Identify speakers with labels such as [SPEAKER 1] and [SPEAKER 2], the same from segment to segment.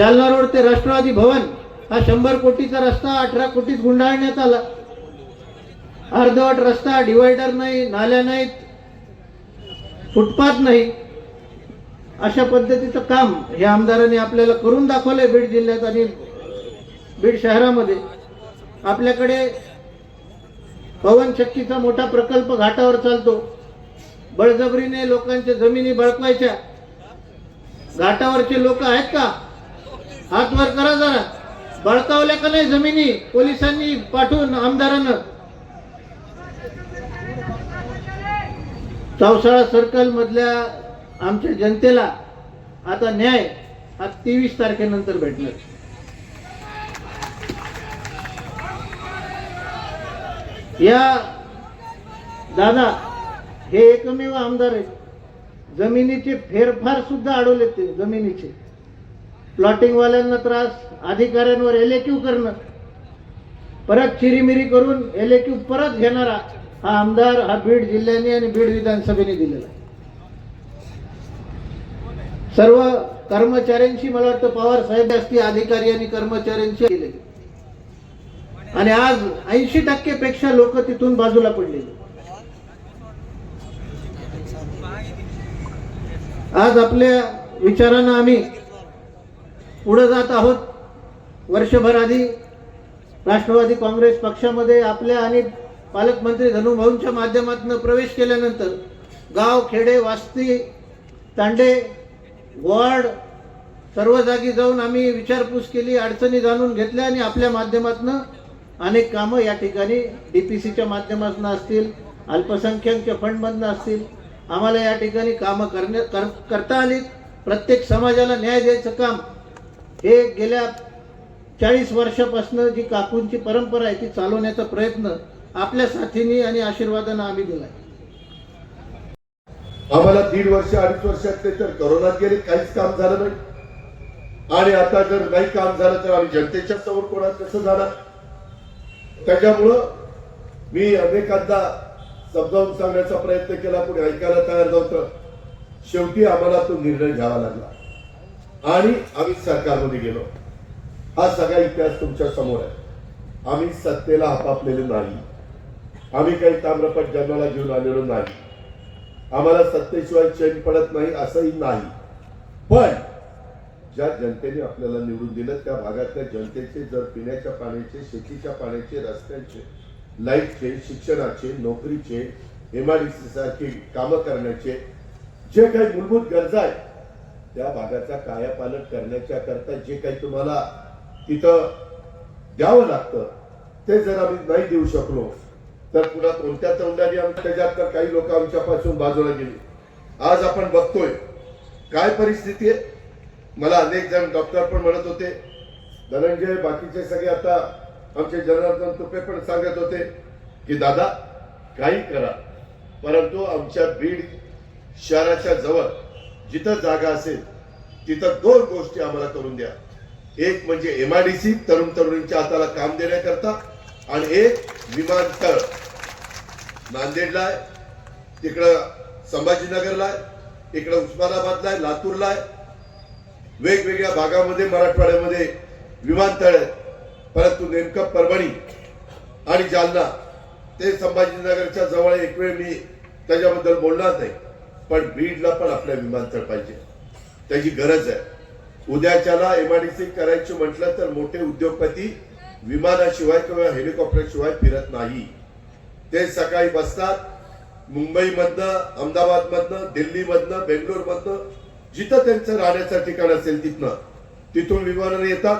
[SPEAKER 1] Jalna road ते राष्ट्रवादी भवन हा शंभर कोटीचा रस्ता अठरा कोटीत गुंडाळण्यात आला. अर्धवट रस्ता डिवायडर नाही नाल्या नाहीत फुटपाथ नाही. अशा पद्धतीचं काम हे आमदारांनी आपल्याला करून दाखवलंय बीड जिल्ह्यात आणि बीड शहरामध्ये. आपल्याकडे पवन शक्तीचा मोठा प्रकल्प घाटावर चालतो. बळजबरीने लोकांच्या जमिनी बळकवायच्या. घाटावरचे लोक आहेत का? हात वर करा जरा. बळकावल्या का नाही जमिनी? पोलिसांनी पाठवून आमदारांना. चौसाळा सर्कल मधल्या आमच्या जनतेला आता न्याय हा तेवीस तारखेनंतर भेटणार. या दादा हे एकमेव आमदार आहेत. जमिनीचे फेरफार सुद्धा अडवले ते जमिनीचे. प्लॉटिंग वाल्यांना त्रास अधिकाऱ्यांवर एलेक्यू करणं परत चिरीमिरी करून एलेक्यू परत घेणारा हा आमदार हा बीड जिल्ह्याने आणि बीड विधानसभेने दिलेला सर्व कर्मचाऱ्यांशी मला वाटतं पवार साहेब असती अधिकारी आणि कर्मचाऱ्यांशी केले. आणि आज ऐंशी टक्के पेक्षा लोक तिथून बाजूला पडलेले आज आपल्या विचारानं आम्ही पुढं जात आहोत. वर्षभर आधी राष्ट्रवादी काँग्रेस पक्षामध्ये आपल्या आणि पालकमंत्री धनुभाऊंच्या माध्यमातून प्रवेश केल्यानंतर गाव खेडे वास्ती तांडे वॉर्ड सर्व जागी जाऊन आम्ही विचारपूस केली अडचणी जाणून घेतल्या आणि आपल्या माध्यमातून अनेक कामं या ठिकाणी डी पी सीच्या माध्यमातून असतील अल्पसंख्याकच्या फंडमधनं असतील आम्हाला या ठिकाणी कामं करण्या कर करता आली. प्रत्येक समाजाला न्याय द्यायचं काम हे गेल्या चाळीस वर्षापासून जी काकूंची परंपरा आहे ती चालवण्याचा प्रयत्न आपल्या साथीने आणि आशीर्वादानं आम्ही दिलाय.
[SPEAKER 2] आम्हाला दीड वर्ष अडीच वर्षातले तर करोनात गेले काहीच काम झालं नाही. आणि आता जर नाही काम झालं तर आम्ही जनतेच्या समोर कोणात कसं जाणार? त्याच्यामुळं मी अनेकांदा समजावून सांगण्याचा प्रयत्न केला कोणी ऐकायला तयार नव्हतं. शेवटी आम्हाला तो निर्णय घ्यावा लागला. आणि आम्ही सरकारमध्ये गेलो. हा सगळा इतिहास तुमच्यासमोर आहे. आम्ही सत्तेला आपापलेले नाही. आम्ही काही ताम्रपट जन्माला घेऊन आलेलो नाही. आम्हाला सत्तेशिवाय चैन पडत नाही असंही नाही. पण ज्या जनतेने आपल्याला निवडून दिलं त्या भागातल्या जनतेचे जर पिण्याच्या पाण्याचे शेतीच्या पाण्याचे रस्त्यांचे लाईटचे शिक्षणाचे नोकरीचे एमआयडीसी सारखी कामं करण्याचे जे काही मूलभूत गरजा आहेत त्या भागाचा कायापालट करण्याच्या करता जे काही तुम्हाला तिथं द्यावं लागतं ते जर आम्ही नाही देऊ शकलो तर पुन्हा कोणत्या तोंडाने आम्ही त्याच्यात तर काही लोक आमच्यापासून बाजूला गेली. आज आपण बघतोय काय परिस्थिती आहे? मला अनेक जण डॉक्टर पण म्हणत होते. धनंजय बाकीचे सगळे आता आमचे जनार्दन तुपे पण सांगत होते की दादा काही करा. परंतु आमच्या बीड शहराच्या जवळ जिथं जागा असेल तिथं दोन गोष्टी आम्हाला करून द्या. एक म्हणजे एमआयडीसी तरुण तरुणींच्या हाताला काम देण्याकरता आणि एक विमानतळ नांदेडला आहे तिकडं संभाजीनगरला आहे इकडं उस्मानाबादला आहे लातूरला आहे. वेगवेगळ्या भागामध्ये मराठवाड्यामध्ये विमानतळ आहे परंतु नेमकं परभणी आणि जालना ते संभाजीनगरच्या जवळ एक वेळ मी त्याच्याबद्दल बोलणार नाही. पण बीडला पण आपल्या विमानतळ पाहिजे. त्याची गरज आहे. उद्याच्याला एमआरडीसी करायची म्हटलं तर मोठे उद्योगपती विमानाशिवाय किंवा हेलिकॉप्टरशिवाय फिरत नाही. ते सकाळी बसतात. मुंबईमधनं अहमदाबादमधनं दिल्लीमधनं बेंगलोरमधनं जिथं त्यांचं राहण्याचं ठिकाण असेल तिथनं तिथून विमानाने येतात.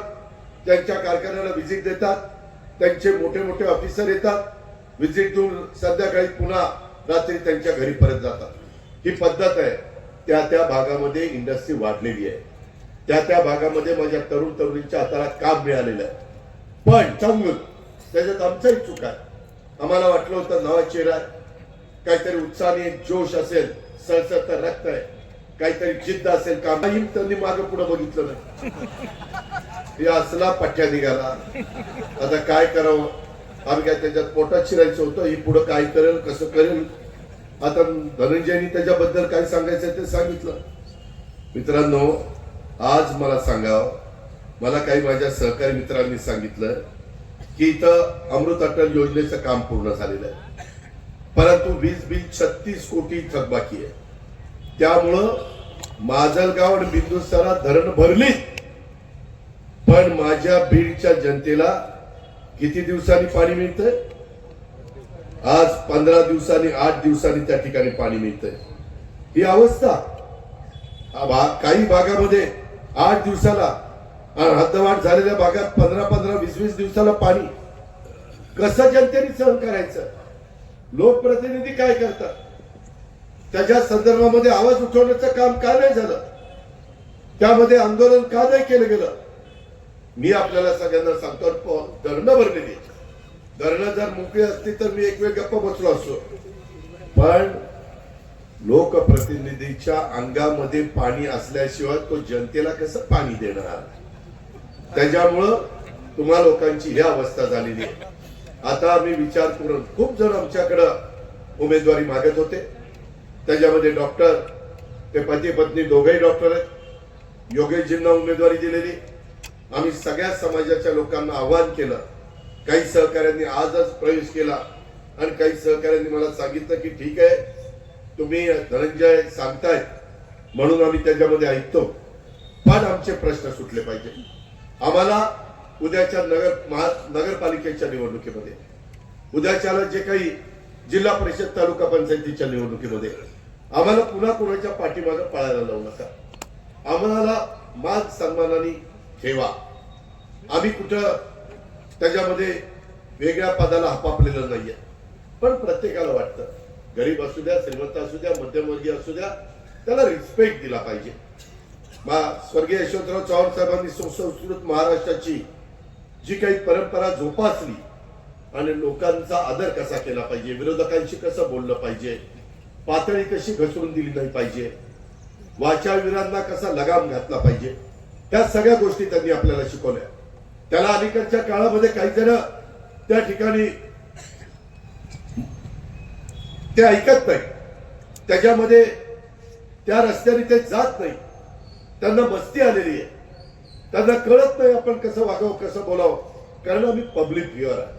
[SPEAKER 2] त्यांच्या कारखान्याला व्हिजिट देतात. त्यांचे मोठे मोठे ऑफिसर येतात. व्हिजिट देऊन संध्याकाळी पुन्हा रात्री त्यांच्या घरी परत जातात. ही पद्धत आहे. त्या त्या भागामध्ये इंडस्ट्री वाढलेली आहे. त्या त्या भागामध्ये माझ्या तरुण तरुणींच्या हाताला काम मिळालेलं आहे. पण चांगलं त्याच्यात आमचाही चूक आहे. आम्हाला वाटलं होतं नवा चेहरा काहीतरी उत्साहाने जोश असेल सळसळत रक्त आहे काहीतरी जिद्द असेल काम नाही त्यांनी मागं पुढे बघितलं नाही. हे असला पठ्या निघाला. आता काय करावं? आम्ही काय त्याच्यात पोटात शिरायचं होतं? ही पुढं काय करेल? कसं करेल? आता धनंजयनी त्याच्याबद्दल काय सांगायचं ते सांगितलं. मित्रांनो आज मला सांगावं मला काही माझ्या सहकारी मित्रांनी सांगितलं की इथं अमृत अटल योजनेचं काम पूर्ण झालेलं आहे. परंतु वीज बिल छत्तीस कोटी थकबाकी आहे. त्यामुळं माजलगाव आणि बिंदुसरा धरण भरली पण माझ्या बीडच्या जनतेला किती दिवसांनी पाणी मिळतंय? आज पंधरा दिवसांनी आठ दिवसांनी त्या ठिकाणी पाणी मिळतंय. ही अवस्था भाग काही भागामध्ये आठ दिवसाला आणि हद्दवाढ झालेल्या भागात पंधरा पंधरा वीस वीस दिवसाला पाणी. कसं जनतेने सहन करायचं? लोकप्रतिनिधी काय करतात? त्याच्या संदर्भामध्ये आवाज उठवण्याचं काम का नाही झालं? त्यामध्ये आंदोलन का नाही केलं गेलं? मी आपल्याला सगळ्यांना सांगतो प- धरणं भरलेली धरणं जर मोकळी असती तर मी एक वेळ गप्प बसलो असतो. पण लोकप्रतिनिधीच्या अंगामध्ये पाणी असल्याशिवाय तो जनतेला कसं पाणी देणार? त्याच्यामुळं तुम्हा लोकांची ही अवस्था झालेली आहे. आता आम्ही विचार करून खूप जण आमच्याकडं उमेदवारी मागत होते. त्याच्यामध्ये डॉक्टर ते पती पत्नी दोघेही डॉक्टर आहेत. योगेशजींना उमेदवारी दिलेली. आम्ही सगळ्या समाजाच्या लोकांना आवाहन केलं. काही सहकाऱ्यांनी आजच प्रवेश केला आणि काही सहकाऱ्यांनी मला सांगितलं की ठीक आहे तुम्ही धनंजय सांगतायत म्हणून आम्ही त्याच्यामध्ये ऐकतो. पण आमचे प्रश्न सुटले पाहिजे. आम्हाला उद्याच्या नगर महा नगरपालिकेच्या निवडणुकीमध्ये उद्याच्याला जे काही जिल्हा परिषद तालुका पंचायतीच्या निवडणुकीमध्ये आम्हाला पुन्हा कुणाच्या पाठीमागं पळायला लावू नका. आम्हाला मान सन्मानाने ठेवा. आम्ही कुठं त्याच्यामध्ये वेगळ्या पदाला हपापलेलं नाहीये. पण प्रत्येकाला वाटतं. गरीब असू द्या श्रीमंत असू द्या मध्यमवर्गीय असू द्या त्याला रिस्पेक्ट दिला पाहिजे. मा स्वर्गीय यशवंतराव चव्हाण साहेबांनी सुसंस्कृत महाराष्ट्राची जी काही परंपरा जोपासली आणि लोकांचा आदर कसा केला पाहिजे विरोधकांशी कसं बोललं पाहिजे पातळी कशी घसरून दिली नाही पाहिजे वाचावीरांना कसा लगाम घातला पाहिजे त्या सगळ्या गोष्टी त्यांनी आपल्याला शिकवल्या. त्याला अलीकडच्या काळामध्ये काही जण त्या ठिकाणी ते ऐकत नाही. त्याच्यामध्ये त्या रस्त्याने ते जात नाही. त्यांना मस्ती आलेली आहे. त्यांना कळत नाही आपण कसं वागावं कसं बोलावं. कारण आम्ही पब्लिक व्ह्युअर आहे.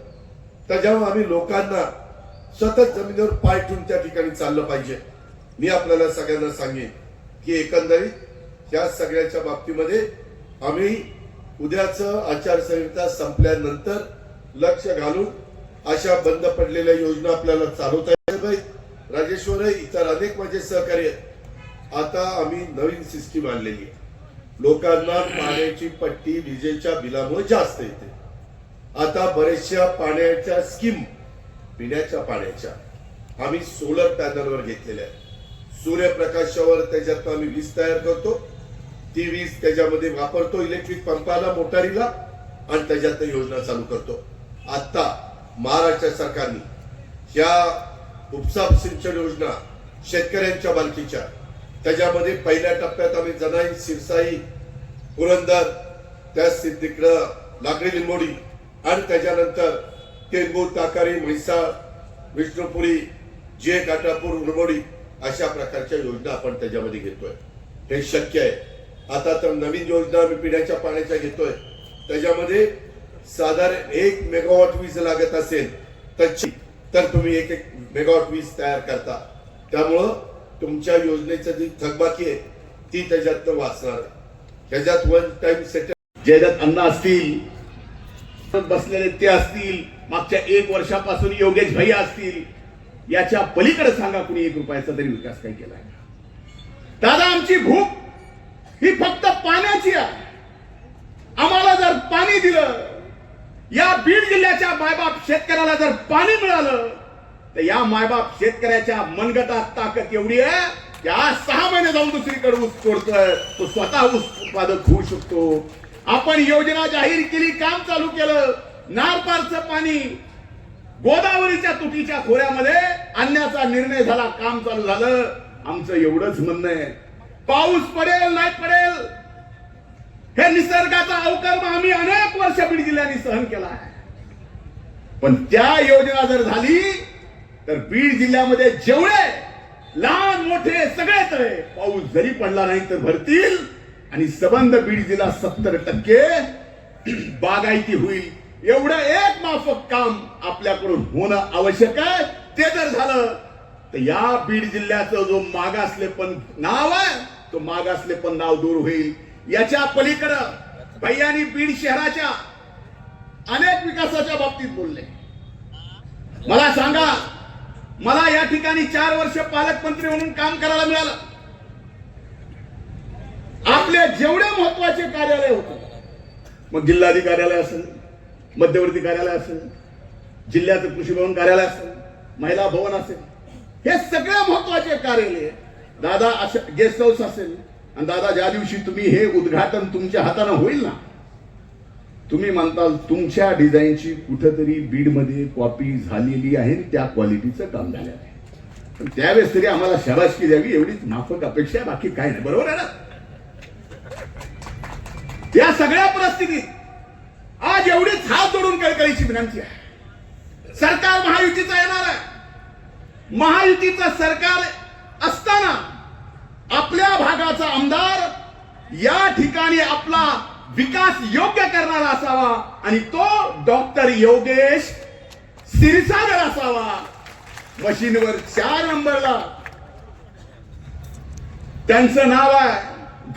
[SPEAKER 2] त्याच्यामुळे आम्ही लोकांना सतत जमिनीवर पाय ठेवून त्या ठिकाणी चाललं पाहिजे मी आपल्याला सगळ्यांना सांगेन की एकंदरीत या सगळ्याच्या बाबतीमध्ये आम्ही उद्याच आचारसंहिता संपल्यानंतर लक्ष घालून अशा बंद पडलेल्या योजना आपल्याला चालवता येत राजेश्वर इतर अनेक माझे सहकारी आहेत. आता आम्ही नवीन सिस्टीम आणलेली आहे. लोकांना पाण्याची पट्टी विजेच्या बिलामुळे जास्त येते. आता बरेचशा पाण्याच्या स्कीम पिण्याच्या पाण्याच्या आम्ही सोलर पॅनलवर घेतलेल्या आहेत. सूर्यप्रकाशावर त्याच्यातनं आम्ही वीज तयार करतो. ती वीज त्याच्यामध्ये वापरतो इलेक्ट्रिक पंपाला मोटारीला आणि त्याच्यात योजना चालू करतो. आत्ता महाराष्ट्र सरकारने या उपसा सिंचन योजना शेतकऱ्यांच्या मालकीच्या त्याच्यामध्ये पहिल्या टप्प्यात आम्ही जनाई सिरसाई पुरंदर त्या तिकडं लाकडी लिंबोडी आणि त्याच्यानंतर टेंबूर ताकारी म्हैसाळ विष्णुपुरी जे काटापूर उरमोडी अशा प्रकारच्या योजना आपण त्याच्यामध्ये घेतोय. हे शक्य आहे. आता तर नवीन योजना आम्ही पिण्याच्या पाण्याच्या घेतोय. त्याच्यामध्ये साधारण एक मेगावॉट वीज लागत असेल त्याची तर तुम्ही एक एक मेगावॉट वीज तयार करता. त्यामुळं तुमच्या योजनेचं जी थकबाकी आहे ती त्याच्यातनं वाचणार आहे. त्याच्यात वन टाइम सेटल
[SPEAKER 3] ज्याच्यात अन्न असतील बसलेले ते असतील मागच्या एक वर्षापासून योगेश भैया असतील याच्या पलीकडे सांगा कुणी एक रुपयाचा तरी विकास काही केलाय दादा आमची भूक ही फक्त पाण्याची आहे. आम्हाला जर पाणी दिलं या बीड जिल्ह्याच्या मायबाप शेतकऱ्याला जर पाणी मिळालं तर या मायबाप शेतकऱ्याच्या मनगटात ताकद एवढी आहे की आज सहा महिने जाऊन दुसरीकडे ऊस तोडतोय तो स्वतः ऊस उत्पादक होऊ शकतो. आपण योजना जाहीर केली काम चालू केलं. नारपारचं पाणी गोदावरीच्या तुटीच्या खोऱ्यामध्ये आणण्याचा निर्णय झाला काम चालू झालं. आमचं एवढंच म्हणणं आहे. पाऊस पडेल नाही पडेल हे निसर्गाचा अवकर्म आम्ही अनेक वर्ष बीड जिल्ह्याने सहन केला आहे. पण त्या योजना जर झाली तर बीड जिल्ह्यामध्ये जेवढे लहान मोठे सगळे तळे पाऊस जरी पडला नाही तर भरतील. आणि सबंध बीड जिल्हा सत्तर टक्के बागायती होईल. एवढं एक माफक काम आपल्याकडून होणं आवश्यक आहे. ते जर झालं तर या बीड जिल्ह्याचं जो मागासलेपण नाव आहे तो मागासलेपण नाव दूर होईल. याच्या पलीकडं भैयानी बीड शहराच्या अनेक विकासाच्या बाबतीत बोलले. मला सांगा मला या ठिकाणी चार वर्ष पालकमंत्री म्हणून काम करायला मिळालं. आपले जेवढे महत्त्वाचे कार्यालय होते मग जिल्हाधिकार्यालय असेल मध्यवर्ती कार्यालय असेल जिल्ह्याचं कृषी भवन कार्यालय असेल महिला भवन असेल हे सगळे महत्त्वाचे कार्यालय दादा अशा गेस्ट हाऊस असेल आणि दादा ज्या दिवशी तुम्ही हे उद्घाटन तुमच्या हाताने होईल ना तुम्ही म्हणताल तुमच्या डिझाईनची कुठंतरी बीडमध्ये कॉपी झालेली आहे त्या क्वालिटीचं काम झालेलं आहे. पण त्यावेळेस तरी आम्हाला शाबासकी द्यावी एवढीच माफक अपेक्षा आहे बाकी काय नाही. बरोबर आहे ना? या सगळ्या परिस्थितीत आज एवढीच हात जोडून कळकळीची विनंती आहे. सरकार महायुतीचं येणार आहे. महायुतीचं सरकार असताना आपल्या भागाचा आमदार या ठिकाणी आपला विकास योग्य करणारा असावा आणि तो डॉक्टर योगेश सिरसागर असावा. मशीनवर चार नंबरला त्यांचं नाव आहे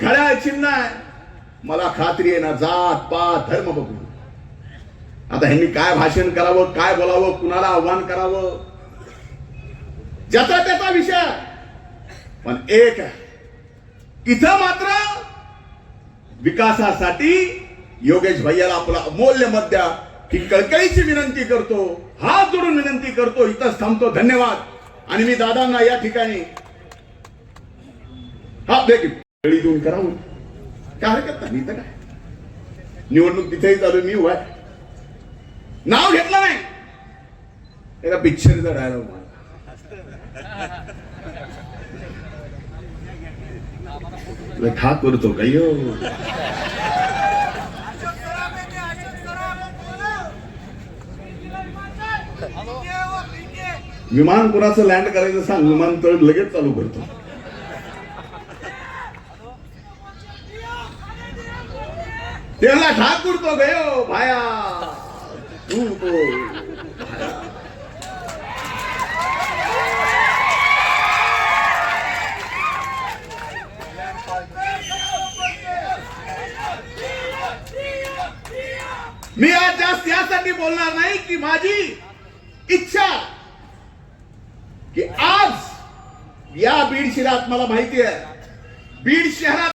[SPEAKER 3] घड्याळ चिन्ह आहे. मला खात्री आहे ना जात पात धर्म बघून. आता ह्यांनी काय भाषण करावं काय बोलावं कुणाला आव्हान करावं? ज्याचा त्याचा विषय आहे. पण एक आहे इथं मात्र विकासासाठी योगेश भैयाला आपला अमूल्य मत द्या ही कळकळीची विनंती करतो हात जोडून विनंती करतो इथंच थांबतो. धन्यवाद. आणि मी दादांना या ठिकाणी हा देखील देऊन करावं. काय हरकत नाही इथं काय? निवडणूक तिथेही चालू मी उभा नाव घेतलं नाही. एका पिक्चरचा डायलॉग मला. तुला करतो काय विमान कुणाचं लँड करायचं सांग विमानतळ लगेच चालू करतो. त्याला ठाकूर तो गयो भाया. तू तो भाया. मी आज जास्त यासाठी बोलणार नाही की माझी इच्छा की आज या बीड शहरात मला माहिती आहे. बीड शहरात